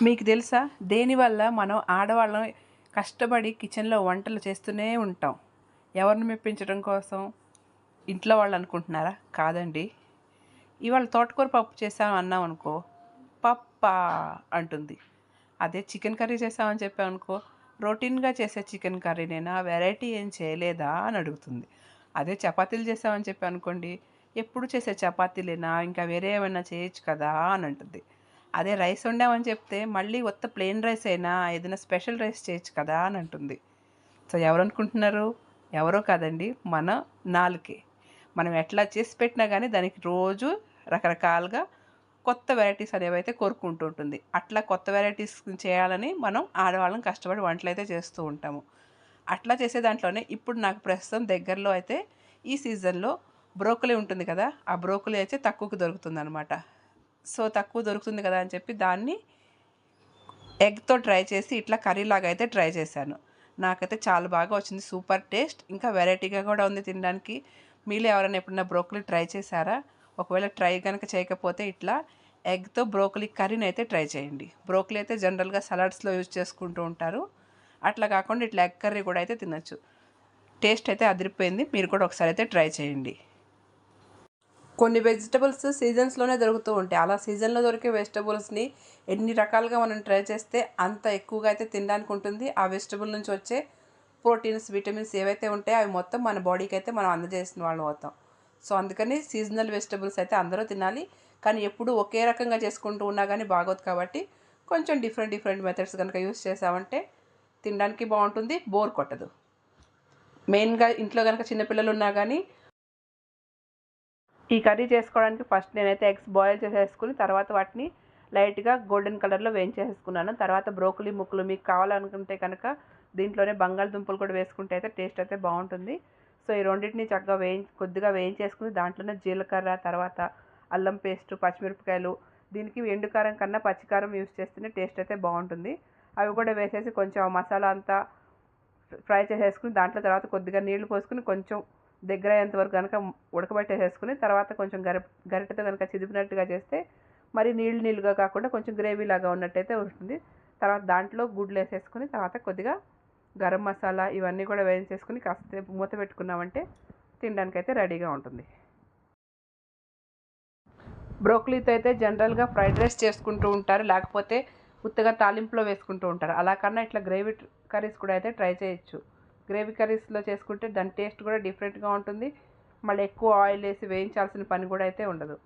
మీకు తెలుసా? దేనివల్ల మనం ఆడవాళ్ళం కష్టపడి కిచెన్లో వంటలు చేస్తూనే ఉంటాం? ఎవరిని మెప్పించడం కోసం? ఇంట్లో వాళ్ళు అనుకుంటున్నారా? కాదండి. ఇవాళ తోటకూర పప్పు చేసాం అన్నాం అనుకో పప్పా అంటుంది. అదే చికెన్ కర్రీ చేసామని చెప్పామనుకో రొటీన్గా చేసే చికెన్ కర్రీనేనా వెరైటీ ఏం చేయలేదా అని అడుగుతుంది. అదే చపాతీలు చేసామని చెప్పి అనుకోండి ఎప్పుడు చేసే చపాతీలేనా? ఇంకా వేరే ఏమైనా చేయొచ్చు కదా అని అంటుంది. అదే రైస్ వండామని చెప్తే మళ్ళీ కొత్త ప్లెయిన్ రైస్ అయినా ఏదైనా స్పెషల్ రైస్ చేయొచ్చు కదా అని అంటుంది. సో ఎవరు అనుకుంటున్నారు ఎవరో కాదండి మన నాలుకే. మనం ఎట్లా చేసి పెట్టినా కానీ దానికి రోజు రకరకాలుగా కొత్త వెరైటీస్ అనేవి అయితే కోరుకుంటూ ఉంటుంది. అట్లా కొత్త వెరైటీస్ చేయాలని మనం ఆడవాళ్ళం కష్టపడి వంటలు అయితే చేస్తూ ఉంటాము. అట్లా చేసే దాంట్లోనే ఇప్పుడు నాకు ప్రస్తుతం దగ్గరలో అయితే ఈ సీజన్లో బ్రోకలీ ఉంటుంది కదా ఆ బ్రోకలీ అయితే తక్కువకు దొరుకుతుంది అనమాట సో తక్కువ దొరుకుతుంది కదా అని చెప్పి దాన్ని ఎగ్తో ట్రై చేసి ఇట్లా కర్రీ లాగా అయితే ట్రై చేశాను. నాకైతే చాలా బాగా వచ్చింది. Super taste. ఇంకా వెరైటీగా కూడా ఉంది తినడానికి. మీలో ఎవరైనా ఎప్పుడైనా బ్రోకలీ ట్రై చేశారా? ఒకవేళ ట్రై కనుక చేయకపోతే ఇట్లా ఎగ్తో బ్రోకలీ కర్రీని అయితే ట్రై చేయండి. బ్రోకలీ అయితే జనరల్గా సలాడ్స్లో యూజ్ చేసుకుంటూ ఉంటారు. అట్లా కాకుండా ఇట్లా ఎగ్ కర్రీ కూడా అయితే తినచ్చు. టేస్ట్ అయితే అదిరిపోయింది. మీరు కూడా ఒకసారి అయితే ట్రై చేయండి. కొన్ని వెజిటబుల్స్ సీజన్స్లోనే దొరుకుతూ ఉంటాయి. అలా సీజన్లో దొరికే వెజిటబుల్స్ని ఎన్ని రకాలుగా మనం ట్రై చేస్తే అంత ఎక్కువగా అయితే తినడానికి ఉంటుంది. ఆ వెజిటబుల్ నుంచి వచ్చే ప్రోటీన్స్ విటమిన్స్ ఏవైతే ఉంటాయో అవి మొత్తం మన బాడీకి అయితే మనం అందజేసిన వాళ్ళం అవుతాం. సో అందుకని సీజనల్ వెజిటబుల్స్ అయితే అందరూ తినాలి. కానీ ఎప్పుడు ఒకే రకంగా చేసుకుంటూ ఉన్నా కానీ బాగోదు కాబట్టి కొంచెం డిఫరెంట్ డిఫరెంట్ మెథడ్స్ కనుక యూస్ చేసామంటే తినడానికి బాగుంటుంది బోర్ కొట్టదు. మెయిన్గా ఇంట్లో కనుక చిన్నపిల్లలు ఉన్నా కానీ ఈ కర్రీ చేసుకోవడానికి ఫస్ట్ నేనైతే ఎగ్స్ బాయిల్ చేసేసుకుని తర్వాత వాటిని లైట్గా గోల్డెన్ కలర్లో వేయించేసుకున్నాను తర్వాత బ్రోకలీ ముక్కలు మీకు కావాలనుకుంటే కనుక దీంట్లోనే బంగాళదుంపలు కూడా వేసుకుంటే అయితే టేస్ట్ అయితే బాగుంటుంది. సో ఈ రెండింటిని చక్కగా వేయి కొద్దిగా వేయించేసుకుని దాంట్లోనే జీలకర్ర తర్వాత అల్లం పేస్ట్ పచ్చిమిరపకాయలు దీనికి ఎండుకారం కన్నా పచ్చికారం యూస్ చేస్తేనే టేస్ట్ అయితే బాగుంటుంది. అవి కూడా వేసేసి కొంచెం మసాలా అంతా ఫ్రై చేసేసుకుని దాంట్లో తర్వాత కొద్దిగా నీళ్ళు పోసుకుని కొంచెం దగ్గర అయ్యేంతవరకు కనుక ఉడకబెట్టేసేసుకుని తర్వాత కొంచెం గరి గరిటెతో కనుక చిదిపినట్టుగా చేస్తే మరి నీళ్ళు నీళ్ళుగా కాకుండా కొంచెం గ్రేవీ లాగా ఉన్నట్టయితే ఉంటుంది. తర్వాత దాంట్లో గుడ్లు వేసేసుకుని తర్వాత కొద్దిగా గరం మసాలా ఇవన్నీ కూడా వేయించేసుకుని కాస్త మూత పెట్టుకున్నామంటే తినడానికి అయితే రెడీగా ఉంటుంది. బ్రోకలీతో అయితే జనరల్గా ఫ్రైడ్ రైస్ చేసుకుంటూ ఉంటారు. లేకపోతే ఉత్తగా తాలింపులో వేసుకుంటూ ఉంటారు. అలా కన్నా ఇట్లా గ్రేవీ కర్రీస్ కూడా అయితే ట్రై చేయొచ్చు. గ్రేవీ కర్రీస్లో చేసుకుంటే దాని టేస్ట్ కూడా డిఫరెంట్గా ఉంటుంది. మళ్ళీ ఎక్కువ ఆయిల్ వేసి వేయించాల్సిన పని కూడా అయితే ఉండదు.